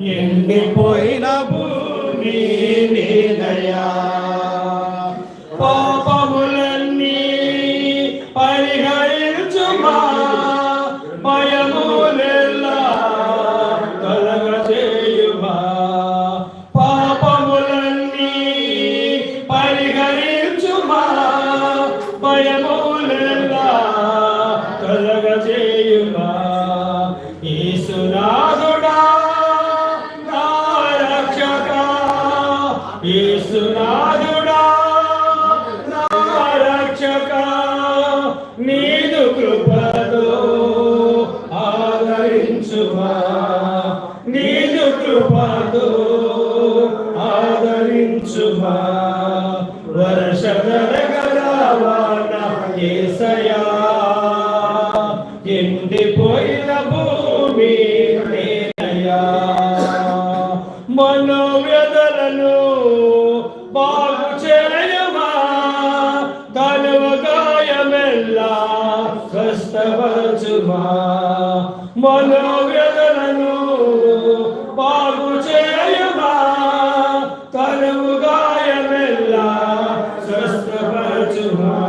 ఎండిపోయిన భూమి నీదయ్యా పాపములన్నీ పరిహరించుమా. భయములెల్లా కలగచేయుమా. పాపములన్నీ పరిహరించుమా. భయములెల్లా యేసునాథుడా నా రక్షక నీదు కృపతో ఆదరించుమా. నీదు కృపతో ఆదరించుమా. వర్షగరగరవాన యేసయా ఎండిపోయిన భూమి నేనయ్యా మనోవ్యధలను గాయమెల్లా స్వస్థపరచుమా మనోవ్యధలను బాగు చేయమా కలువు గాయమెల్లా స్వస్థపరచుమా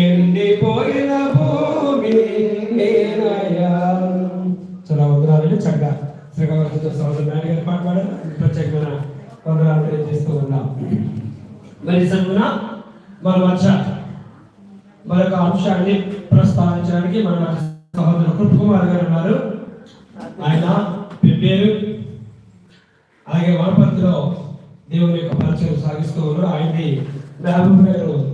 ఎండిపోయిన భూమి చాలా వందనాలు చక్కగా శ్రీకాకుళంతో సహోదరు నాయుడు గారు ప్రత్యేకమైన వందనాలు తెలియజేస్తూ ఉన్నాం. మరి సంగున మన మధ్య మరొక అంశాన్ని ప్రస్తావించడానికి మన మధ్య సహోదరు కృపకుమార్ గారు ఉన్నారు. ఆయన పేరు? అలాగే వనపర్తిలో దేవుని యొక్క పరిచయం సాగిస్తూ ఉన్నారు. ఆయన్ని గారు